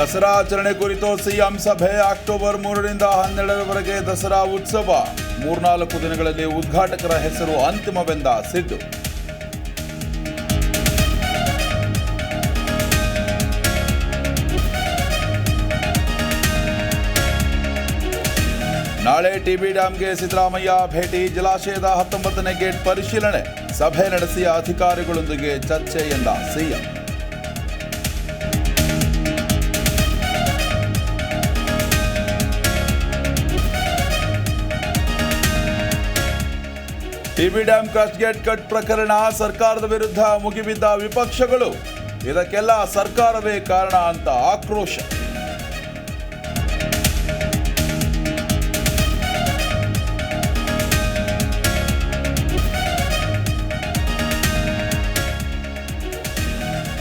ದಸರಾ ಆಚರಣೆ ಕುರಿತು ಸಿಎಂ ಸಭೆ ಅಕ್ಟೋಬರ್ ಮೂರರಿಂದ ಹನ್ನೆರಡರವರೆಗೆ ದಸರಾ ಉತ್ಸವ. ಮೂರ್ನಾಲ್ಕು ದಿನಗಳಲ್ಲಿ ಉದ್ಘಾಟಕರ ಹೆಸರು ಅಂತಿಮವೆಂದ ಸಿದ್ದು. ನಾಳೆ ಟಿಬಿ ಡ್ಯಾಂಗೆ ಸಿದ್ದರಾಮಯ್ಯ ಭೇಟಿ, ಜಲಾಶಯದ ಹತ್ತೊಂಬತ್ತನೇ ಗೇಟ್ ಪರಿಶೀಲನೆ. ಸಭೆ ನಡೆಸಿ ಅಧಿಕಾರಿಗಳೊಂದಿಗೆ ಚರ್ಚೆ ಎಂದ CM. TB dam crest gate cut ಪ್ರಕರಣ ಸರ್ಕಾರದ ವಿರುದ್ಧ ಮುಗಿಬಿದ್ದ ವಿಪಕ್ಷಗಳು. ಇದಕ್ಕೆಲ್ಲ ಸರ್ಕಾರವೇ ಕಾರಣ ಅಂತ ಆಕ್ರೋಶ.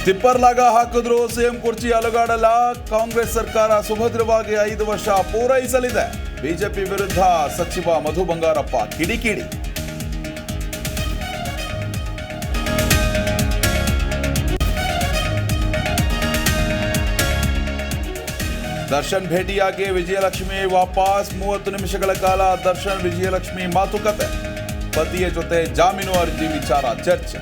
ಟಿಪ್ಪರ್ ಲಾಗ ಹಾಕಿದ್ರು ಸಿಎಂ ಕುರ್ಚಿ ಅಲುಗಾಡಲ್ಲ. ಕಾಂಗ್ರೆಸ್ ಸರ್ಕಾರ ಸುಭದ್ರವಾಗಿ ಐದು ವರ್ಷ ಪೂರೈಸಲಿದೆ. ಬಿಜೆಪಿ ವಿರುದ್ಧ ಸಚಿವ ಮಧು ಬಂಗಾರಪ್ಪ ಕಿಡಿಕಿಡಿ. ದರ್ಶನ್ ಭೇಟಿಯಾಗಿ ವಿಜಯಲಕ್ಷ್ಮಿ ವಾಪಸ್ ಮೂವತ್ತು ನಿಮಿಷಗಳ ಕಾಲ ದರ್ಶನ್ ವಿಜಯಲಕ್ಷ್ಮಿ ಮಾತುಕತೆ ಪತಿಯ ಜೊತೆ ಜಾಮೀನು ಅರ್ಜಿ ವಿಚಾರ ಚರ್ಚೆ